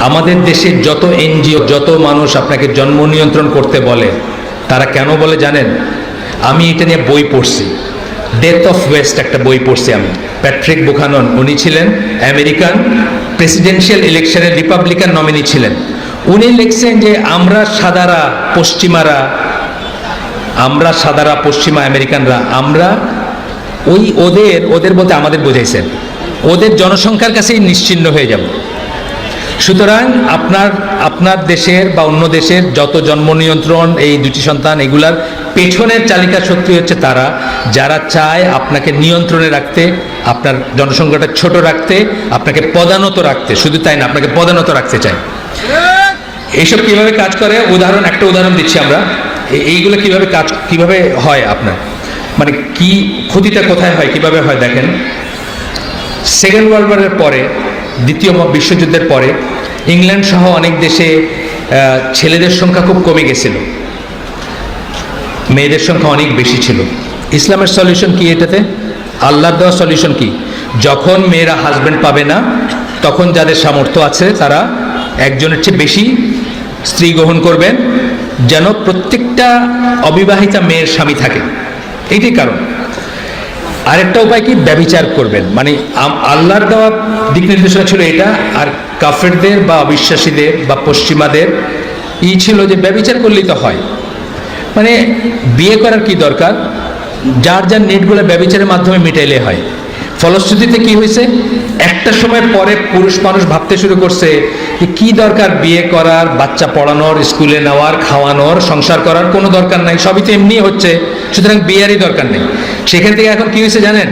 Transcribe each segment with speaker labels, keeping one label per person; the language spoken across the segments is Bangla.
Speaker 1: আমাদের দেশের যত এনজিও, যত মানুষ আপনাকে জন্ম নিয়ন্ত্রণ করতে বলে, তারা কেন বলে জানেন? আমি এটা নিয়ে বই পড়ছি। ডেথ অফ ওয়েস্ট একটা বই পড়ছি আমি। প্যাট্রিক বুখানন উনি ছিলেন আমেরিকান প্রেসিডেন্সিয়াল ইলেকশনের রিপাবলিকান নমিনি ছিলেন। উনি লিখছেন যে, আমরা সাদারা পশ্চিমারা, আমরা সাদারা পশ্চিমা আমেরিকানরা, আমরা ওই ওদের ওদের বলতে আমাদের বোঝাইছেন। ওদের জনসংখ্যার কাছেই নিশ্চিন্ন হয়ে যাব। সুতরাং আপনার আপনার দেশের বা অন্য দেশের যত জন্ম নিয়ন্ত্রণ, এই দুটি সন্তান, এগুলার পেছনের চালিকা শক্তি হচ্ছে তারা। যারা চায় আপনাকে নিয়ন্ত্রণে রাখতে, আপনার জনসংখ্যাটা ছোট রাখতে, আপনাকে পদানত রাখতে, শুধু তাই না, আপনাকে পদানত রাখতে চায়। এইসব কীভাবে কাজ করে? উদাহরণ, একটা উদাহরণ দিচ্ছি আমরা। এইগুলো কীভাবে কাজ, কীভাবে হয় আপনার? মানে কি ক্ষতিটা কোথায় হয়, কীভাবে হয়, দেখেন। সেকেন্ড ওয়ার্ল্ড ওয়ারের পরে, দ্বিতীয় বিশ্বযুদ্ধের পরে ইংল্যান্ড সহ অনেক দেশে ছেলেদের সংখ্যা খুব কমে গেছিল। মেয়েদের সংখ্যা অনেক বেশি ছিল। ইসলামের সলিউশন কি এটাতে? আল্লাহর দেওয়া সলিউশন কি? যখন মেয়েরা হাজব্যান্ড পাবে না, তখন যাদের সামর্থ্য আছে, তারা একজনের চেয়ে বেশি স্ত্রী গ্রহণ করবেন, যেন প্রত্যেকটা অবিবাহিতা মেয়ের স্বামী থাকে। এইটাই কারণ। আরেকটা উপায় কি? ব্যবিচার করবেন। মানে আল্লাহর দেওয়া দিক নির্দেশনা ছিল এটা, আর কাফেরদের বা অবিশ্বাসীদের বা পশ্চিমাদের ই ছিল যে ব্যবিচার করলেই তো হয়। মানে বিয়ে করার কি দরকার? যার যার নেটগুলো ব্যবিচারের মাধ্যমে মিটাইলে হয়। ফলশ্রুতিতে কি হয়েছে? একটা সময় পরে পুরুষ মানুষ ভাবতে শুরু করছে যে কি দরকার বিয়ে করার, বাচ্চা পড়ানোর, স্কুলে নেওয়ার, খাওয়ানোর, সংসার করার কোনো দরকার নাই, সবই তো এমনি হচ্ছে, সুতরাং বিয়েরই দরকার নেই। সেখান থেকে এখন কি হয়েছে জানেন?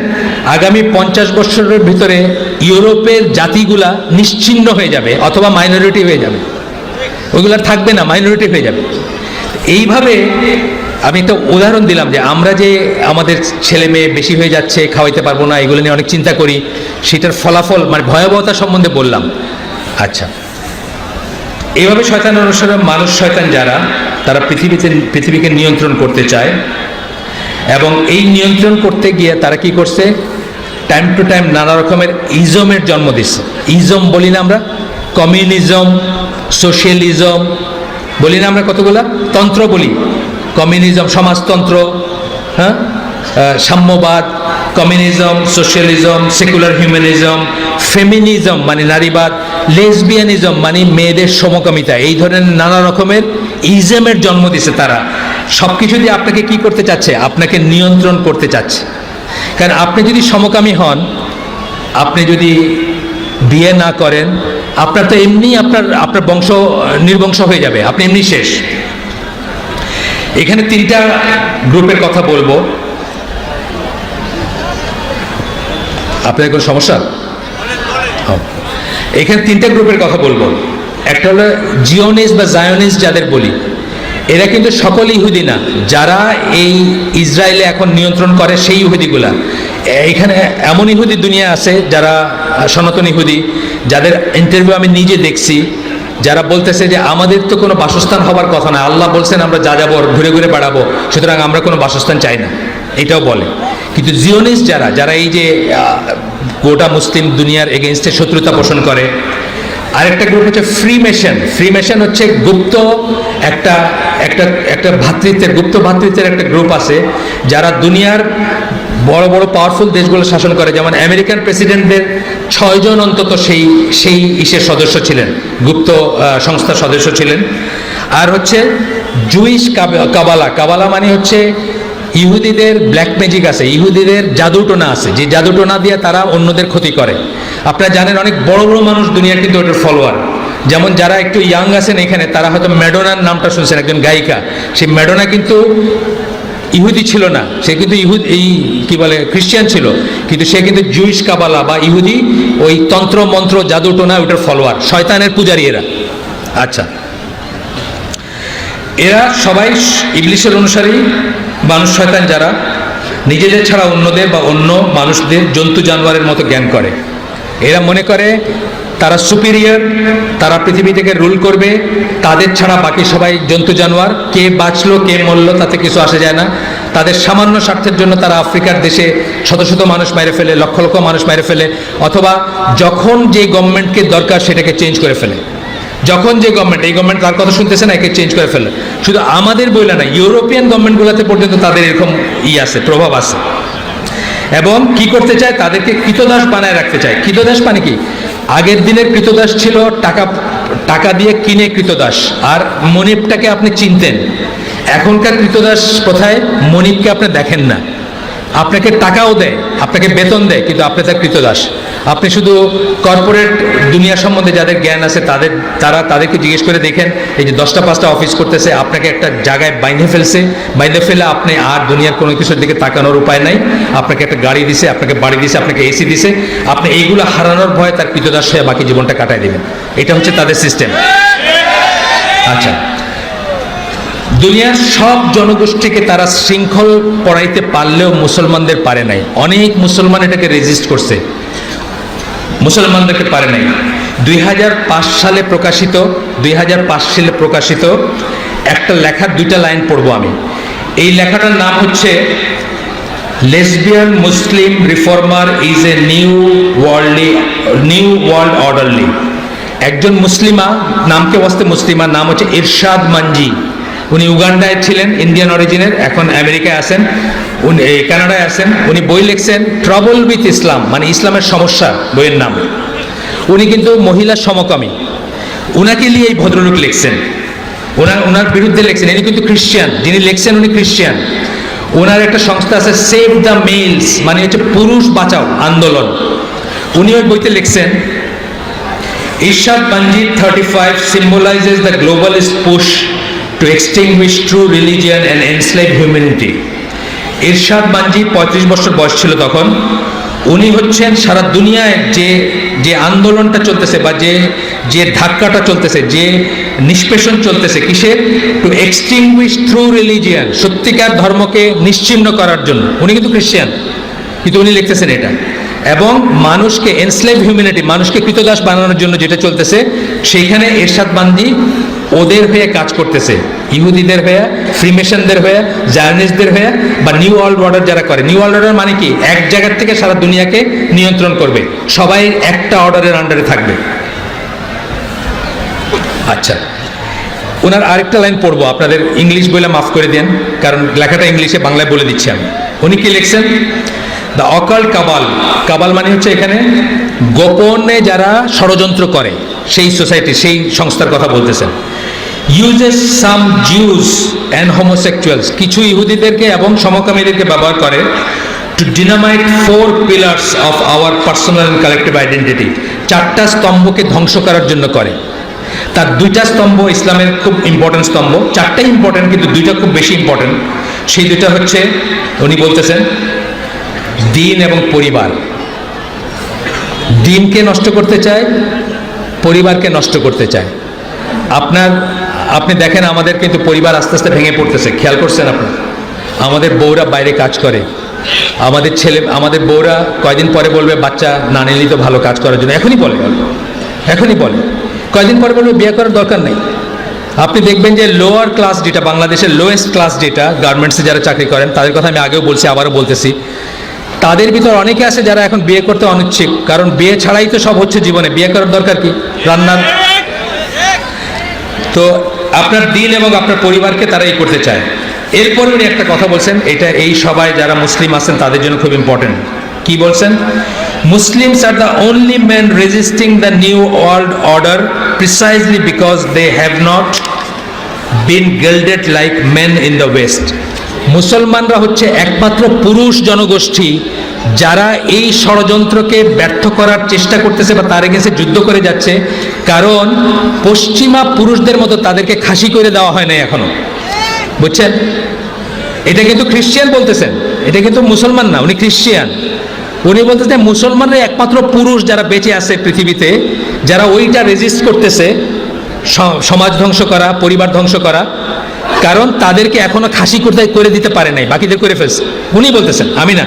Speaker 1: আগামী পঞ্চাশ বছরের ভিতরে ইউরোপের জাতিগুলা নিশ্চিহ্ন হয়ে যাবে অথবা মাইনরিটি হয়ে যাবে। ওইগুলো থাকবে না মাইনরিটি হয়ে যাবে। এইভাবে আমি একটা উদাহরণ দিলাম যে আমরা যে আমাদের ছেলে মেয়ে বেশি হয়ে যাচ্ছে, খাওয়াইতে পারব না, এগুলো নিয়ে অনেক চিন্তা করি, সেটার ফলাফল মানে ভয়াবহতা সম্বন্ধে বললাম। আচ্ছা। এইভাবে শয়তান অনুসারে মানুষ শয়তান যারা, তারা পৃথিবীতে, পৃথিবীকে নিয়ন্ত্রণ করতে চায় এবং এই নিয়ন্ত্রণ করতে গিয়ে তারা কি করছে? টাইম টু টাইম নানা রকমের ইজমের জন্ম দিচ্ছে। ইজম বলি না আমরা, কমিউনিজম, সোশ্যালিজম, বলি না আমরা কতগুলা? তন্ত্র বলি। কমিউনিজম সমাজতন্ত্র হ্যাঁ? সাম্যবাদ, communism, socialism, secular humanism, feminism মানে নারীবাদ, লেসবিয়ানিজম মানে মেয়েদের সমকামিতা। এই ধরনের নানা রকমের ইজমের জন্ম দিছে তারা। সব কিছু দিয়ে আপনাকে কি করতে চাচ্ছে? আপনাকে নিয়ন্ত্রণ করতে চাচ্ছে। কারণ আপনি যদি সমকামী হন, আপনি যদি বিয়ে না করেন, আপনার তো এমনি আপনার আপনার বংশ নির্বংশ হয়ে যাবে, আপনি এমনি শেষ। এখানে তিনটা গ্রুপের কথা বলব। আপনার কোনো সমস্যা? হ্যাঁ। এখানে তিনটা গ্রুপের কথা বলব। একটা হলো জিওনিস বা জায়োনিস যাদের বলি, এরা কিন্তু সকল ইহুদি না, যারা এই ইসরায়েলে এখন নিয়ন্ত্রণ করে সেই ইহুদিগুলা। এখানে এমন ইহুদি দুনিয়া আছে যারা সনাতন ইহুদি, যাদের ইন্টারভিউ আমি নিজে দেখছি। যারা বলতেছে যে আমাদের তো কোনো বাসস্থান হবার কথা না, আল্লাহ বলছেন আমরা যা যাব, ঘুরে ঘুরে বেড়াবো, সুতরাং আমরা কোনো বাসস্থান চাই না। এটাও বলে। কিন্তু জিওনিস যারা যারা এই যে গোটা মুসলিম দুনিয়ার এগেনস্টে শত্রুতা পোষণ করে, আরেকটা গ্রুপ হচ্ছে ফ্রি মেশন ফ্রি মেশন হচ্ছে গুপ্ত একটা একটা একটা ভ্রাতৃত্বের গুপ্ত ভাতৃত্বের একটা গ্রুপ আছে, যারা দুনিয়ার বড় বড় পাওয়ারফুল দেশগুলো শাসন করে। যেমন আমেরিকান প্রেসিডেন্টদের ছয়জন অন্তত সেই সেই ইসের সদস্য ছিলেন, গুপ্ত সংস্থার সদস্য ছিলেন। আর হচ্ছে জুইশ কাব- কাবালা। কাবালা মানে হচ্ছে ইহুদিদের ব্ল্যাক ম্যাজিক আছে, ইহুদিদের জাদুটোনা আছে। যে জাদুটোনা দিয়ে তারা অন্যদের ক্ষতি করে। আপনারা জানেন অনেক বড় বড় মানুষ দুনিয়ার কিন্তু ওটার ফলোয়ার যেমন যারা একটু ইয়াং আছেন এখানে, তারা হয়তো ম্যাডোনার নামটা শুনছেন, একজন গায়িকা। সেই ম্যাডোনা কিন্তু ইহুদি ছিল না। সে কিন্তু ইহুদ, এই কি বলে, খ্রিস্টান ছিল। কিন্তু সে কিন্তু জুইশ কাবালা বা ইহুদি, ওই তন্ত্র, মন্ত্র, জাদু, টোনা ওটার ফলোয়ার, শয়তানের পূজারী এরা। আচ্ছা। এরা সবাই ইংলিশের অনুসারী, মানুষ শয়তান যারা, নিজেদের ছাড়া অন্যদের বা অন্য মানুষদের জন্তু জানোয়ারের মতো জ্ঞান করে। এরা মনে করে তারা সুপিরিয়র তারা পৃথিবী থেকে রুল করবে, তাদের ছাড়া বাকি সবাই জন্তু জানোয়ার, কে বাঁচলো, কে মরলো, তাতে কিছু আসে যায় না। তাদের সামান্য স্বার্থের জন্য তারা আফ্রিকার দেশে শত শত মানুষ মেরে ফেলে, লক্ষ লক্ষ মানুষ মেরে ফেলে, অথবা যখন যে গভর্নমেন্টকে দরকার সেটাকে চেঞ্জ করে ফেলে। যখন যে গভর্নমেন্ট এই গভর্নমেন্ট তার কথা শুনতেছে না, একে চেঞ্জ করে ফেলে। শুধু আমাদের বইলা না ইউরোপিয়ান গভর্নমেন্টগুলোতে পর্যন্ত তাদের এরকম ই আছে, প্রভাব আছে। এবং কি করতে চায়? তাদেরকে কৃতদাস বানায় রাখতে চায়। কৃতদাস মানে কি? আগের দিনের কৃতদাস ছিল টাকা টাকা দিয়ে কিনে কৃতদাস। আর মনিপটাকে আপনি চিনতেন। এখনকার কৃতদাস কোথায় মনিপকে আপনি দেখেন না। আপনাকে টাকাও দেয়, আপনাকে বেতন দেয়, কিন্তু আপনি তার কৃতদাস। আপনি শুধু কর্পোরেট দুনিয়া সম্বন্ধে যাদের জ্ঞান আছে, তাদের, তারা তাদেরকে জিজ্ঞেস করে দেখেন, এই যে দশটা পাঁচটা অফিস করতেছে, আপনাকে একটা জায়গায় বাইন্ধে ফেলছে। বাইন্ধে ফেলে আপনি আর দুনিয়ার কোনো কিছুর দিকে তাকানোর উপায় নাই। আপনাকে একটা গাড়ি দিছে, আপনাকে বাড়ি দিছে, আপনাকে এসি দিছে। আপনি এইগুলো হারানোর ভয়ে তার কৃতদাস হয়ে বাকি জীবনটা কাটায় দেবেন। এটা হচ্ছে তাদের সিস্টেম আচ্ছা। দুনিয়ার সব জনগোষ্ঠীকে তারা শৃঙ্খল পড়াইতে পারলেও মুসলমানদের পারে নাই। অনেক মুসলমান এটাকে রেজিস্ট করছে। মুসলমানদেরকে পারে নাই। দুই হাজার পাঁচ সালে প্রকাশিত, দুই হাজার পাঁচ সালে প্রকাশিত একটা লেখার দুইটা লাইন পড়ব আমি। এই লেখাটার নাম হচ্ছে, lesbian Muslim reformer is a new worldly, new world orderly. একজন মুসলিমা, নামকে বসতে মুসলিমা নাম হচ্ছে ইরশাদ মানজি। উনি উগান্ডায় ছিলেন ইন্ডিয়ান অরিজিনের এখন আমেরিকায় আছেন, উনি কানাডায় আছেন, উনি বই লিখছেন ট্রাবল উইথ ইসলাম মানে ইসলামের সমস্যা বইয়ের নাম। উনি কিন্তু মহিলা সমকামী। উনাকে নিয়ে এই ভদ্রলোক লিখছেন। ওনার ওনার বিরুদ্ধে লিখছেন, ইনি কিন্তু খ্রিস্টান যিনি লিখছেন উনি খ্রিস্টান ওনার একটা সংস্থা আছে সেভ দ্য মেলস মানে হচ্ছে পুরুষ বাঁচাও, আন্দোলন। উনি ওই বইতে লিখছেন Ishad Banjit 35 symbolizes the globalist push to extinguish true religion and enslave humanity. Irshad Banji পঁয়ত্রিশ বছর বয়স ছিল তখন, উনি হচ্ছেন সারা দুনিয়ায় যে যে আন্দোলনটা চলতেছে বা যে যে ধাক্কাটা চলতেছে, যে নিষ্পেষণ চলতেছে কিসের? টু এক্সটিংগুইশ থ্রু রিলিজিয়ান সত্যিকার ধর্মকে নিশ্চিহ্ন করার জন্য। উনি কিন্তু খ্রিস্টান, কিন্তু উনি লিখতেছেন এটা। এবং মানুষকে এনস্লেভ হিউম্যানিটি মানুষকে কৃতদাস বানানোর জন্য যেটা চলতেছে, সেইখানে এরশাদ বান্দি ওদের হয়ে কাজ করতেছে। ইহুদিদের হয়ে ফ্রিমেশনদের হয়ে জার্নিস্টদের হয়ে, বা নিউ ওয়ার্ল্ড অর্ডার যারা করে। নিউ ওয়ার্ল্ড অর্ডার মানে কি? এক জায়গার থেকে সারা দুনিয়াকে নিয়ন্ত্রণ করবে। সবাই একটা অর্ডারের আন্ডারে থাকবে। আচ্ছা। ওনার আরেকটা লাইন পড়ব। আপনাদের ইংলিশ বলে মাফ করে দেন, কারণ লেখাটা ইংলিশে বাংলায় বলে দিচ্ছি আমি। উনি কি লিখছেন? দ্য অকাল কাবাল কাবাল মানে হচ্ছে এখানে গোপনে যারা ষড়যন্ত্র করে, সেই সোসাইটি সেই সংস্থার কথা বলতেছেন। Uses some Jews and homosexuals কিছু ইহুদিদেরকে এবং সমকামীদেরকে ব্যবহার করে to dynamite four pillars of our personal and collective identity চারটা স্তম্ভকে ধ্বংস করার জন্য করে। তার দুইটা স্তম্ভ ইসলামের খুব ইম্পর্টেন্ট স্তম্ভ। চারটাই ইম্পর্টেন্ট কিন্তু দুইটা খুব বেশি ইম্পর্টেন্ট সেই দুইটা হচ্ছে, উনি বলতেছেন, দিন এবং পরিবার। দিনকে নষ্ট করতে চায়, পরিবারকে নষ্ট করতে চায়। আপনার আপনি দেখেন আমাদের কিন্তু পরিবার আস্তে আস্তে ভেঙে পড়তেছে। খেয়াল করছেন আপনি? আমাদের বউরা বাইরে কাজ করে। আমাদের ছেলে, আমাদের বউরা কয়দিন পরে বলবে, বাচ্চা না নিলেই তো ভালো কাজ করার জন্য। এখনই বলে। এখনই বলে। কয়দিন পরে বলবে, বিয়ে করার দরকার নেই। আপনি দেখবেন যে লোয়ার ক্লাস যেটা, বাংলাদেশের লোয়েস্ট ক্লাস যেটা গার্মেন্টসে যারা চাকরি করেন, তাদের কথা আমি আগেও বলছি, আবারও বলতেছি। তাদের ভিতর অনেকে আছে যারা এখন বিয়ে করতে অনিচ্ছুক কারণ বিয়ে ছাড়াই তো সব হচ্ছে জীবনে। বিয়ে করার দরকার কি? রান্নার তো আপনার দিন এবং আপনার পরিবারকে তারা এই করতে চায়। এরপরে উনি একটা কথা বলছেন, এটা এই সবাই যারা মুসলিম আছেন তাদের জন্য খুব ইম্পর্টেন্ট কি বলছেন? Muslims are the only man resisting the new world order precisely because they have not been gilded like men in the West মুসলমানরা হচ্ছে একমাত্র পুরুষ জনগোষ্ঠী যারা এই ষড়যন্ত্রকে ব্যর্থ করার চেষ্টা করতেছে বা তার এগেন্সে যুদ্ধ করে যাচ্ছে। কারণ পশ্চিমা পুরুষদের মতো তাদেরকে খাসি করে দেওয়া হয় নাই এখনও। বুঝছেন? এটা কিন্তু খ্রিস্টিয়ান বলতেছেন। এটা কিন্তু মুসলমান না, উনি খ্রিস্টিয়ান উনি বলতেছেন মুসলমানরা একমাত্র পুরুষ যারা বেঁচে আছে পৃথিবীতে, যারা ওইটা রেজিস্ট করতেছে সমাজ ধ্বংস করা, পরিবার ধ্বংস করা। কারণ তাদেরকে এখনও খাসি করতে করে দিতে পারে নাই, বাকিদের করে ফেলছে। উনি বলতেছেন, আমি না।